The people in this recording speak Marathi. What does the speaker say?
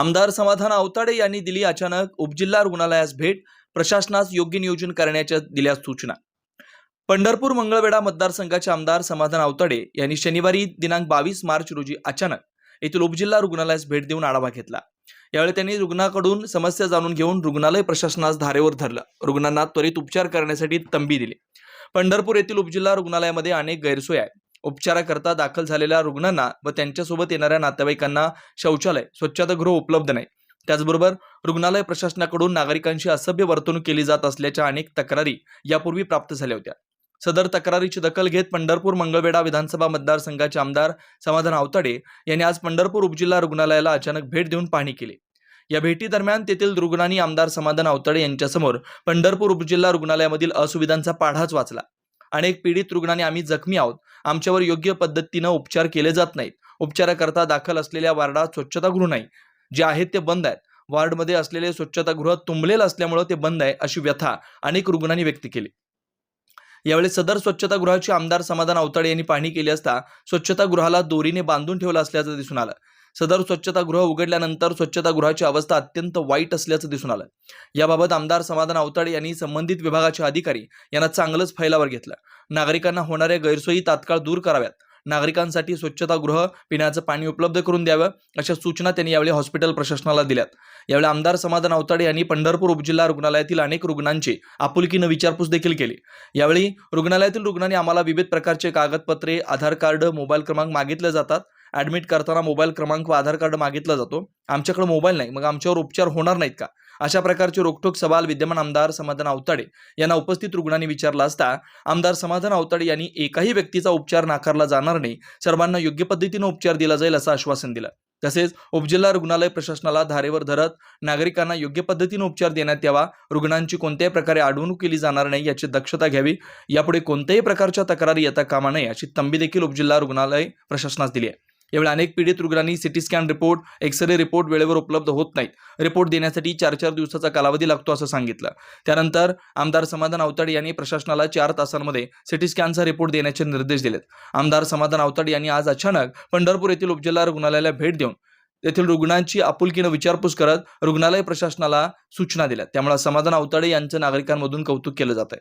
आमदार समाधान आवताडे यांनी दिली अचानक उपजिल्हा रुग्णालयास भेट प्रशासनास योग्य नियोजन करण्याच्या दिल्या सूचना. पंढरपूर मंगळवेढा मतदारसंघाचे आमदार समाधान आवताडे यांनी शनिवारी दिनांक बावीस मार्च रोजी अचानक येथील उपजिल्हा रुग्णालयास भेट देऊन आढावा घेतला. यावेळी त्यांनी रुग्णाकडून समस्या जाणून घेऊन रुग्णालय प्रशासनास धारेवर धरलं. रुग्णांना त्वरित उपचार करण्यासाठी तंबी दिली. पंढरपूर येथील उपजिल्हा रुग्णालयामध्ये अनेक गैरसोय आहेत. उपचाराकरता दाखल झालेल्या रुग्णांना व त्यांच्यासोबत येणाऱ्या नातेवाईकांना शौचालय स्वच्छतागृह उपलब्ध नाही. त्याचबरोबर रुग्णालय प्रशासनाकडून नागरिकांशी असभ्य वर्तणूक केली जात असल्याच्या अनेक तक्रारी यापूर्वी प्राप्त झाल्या होत्या. सदर तक्रारीची दखल घेत पंढरपूर मंगळवेढा विधानसभा मतदारसंघाचे आमदार समाधान आवताडे यांनी आज पंढरपूर उपजिल्हा रुग्णालयाला अचानक भेट देऊन पाहणी केली. या भेटीदरम्यान तेथील रुग्णांनी आमदार समाधान आवताडे यांच्यासमोर पंढरपूर उपजिल्हा रुग्णालयामधील असुविधांचा पाढाच वाचला. अनेक पीडित रुग्णांनी आम्ही जखमी आहोत. आमच्यावर योग्य पद्धतीनं उपचार केले जात नाहीत. उपचाराकरता दाखल असलेल्या वार्डात स्वच्छतागृह नाही. जे आहेत ते बंद आहेत. वार्डमध्ये असलेले स्वच्छतागृह तुंबलेलं असल्यामुळे ते बंद आहे अशी व्यथा अनेक रुग्णांनी व्यक्त केली. यावेळी सदर स्वच्छतागृहाची आमदार समाधान अवताडे यांनी पाहणी केली असता स्वच्छतागृहाला दोरीने बांधून ठेवलं असल्याचं दिसून आलं. सदर स्वच्छतागृह उघडल्यानंतर स्वच्छतागृहाची अवस्था अत्यंत वाईट असल्याचं दिसून आलं याबाबत आमदार समाधान अवताडे यांनी संबंधित विभागाचे अधिकारी यांना चांगलंच फैलावर घेतलं. नागरिकांना होणाऱ्या गैरसोयी तात्काळ दूर कराव्यात. नागरिकांसाठी स्वच्छतागृह पिण्याचं पाणी उपलब्ध करून द्यावं अशा सूचना त्यांनी यावेळी हॉस्पिटल प्रशासनाला दिल्यात. यावेळी आमदार समाधान अवताडे यांनी पंढरपूर उपजिल्हा रुग्णालयातील अनेक रुग्णांची आपुलकीनं विचारपूस देखील केली. यावेळी रुग्णालयातील रुग्णांनी आम्हाला विविध प्रकारचे कागदपत्रे आधार कार्ड मोबाईल क्रमांक मागितले जातात. ॲडमिट करताना मोबाईल क्रमांक व आधार कार्ड मागितला जातो. आमच्याकडे मोबाईल नाही. मग आमच्यावर उपचार होणार नाहीत का? अशा प्रकारचे रोखोक सवाल विद्यमान आमदार समाधान आवताडे यांना उपस्थित रुग्णांनी विचारला असता आमदार समाधान आवताडे यांनी एकाही व्यक्तीचा उपचार नाकारला जाणार नाही. सर्वांना योग्य पद्धतीनं उपचार दिला जाईल असं आश्वासन दिलं. तसेच उपजिल्हा रुग्णालय प्रशासनाला धारेवर धरत नागरिकांना योग्य पद्धतीने उपचार देण्यात यावा. रुग्णांची कोणत्याही प्रकारे अडवणूक केली जाणार नाही याची दक्षता घ्यावी. यापुढे कोणत्याही प्रकारच्या तक्रारी येता कामा नये अशी तंबी देखील उपजिल्हा रुग्णालय प्रशासनास दिली आहे. यावेळी अनेक पीडित रुग्णांनी CT scan report X-ray report वेळेवर उपलब्ध होत नाहीत. रिपोर्ट देण्यासाठी चार चार दिवसाचा कालावधी लागतो असं सांगितलं. त्यानंतर आमदार समाधान आवताडे यांनी प्रशासनाला चार तासांमध्ये सिटी स्कॅनचा रिपोर्ट देण्याचे निर्देश दिलेत. आमदार समाधान आवताडे यांनी आज अचानक पंढरपूर येथील उपजिल्हा रुग्णालयाला भेट देऊन येथील रुग्णांची आपुलकीनं विचारपूस करत रुग्णालय प्रशासनाला सूचना दिल्या त्यामुळे समाधान आवताडे यांचं नागरिकांमधून कौतुक केलं जात आहे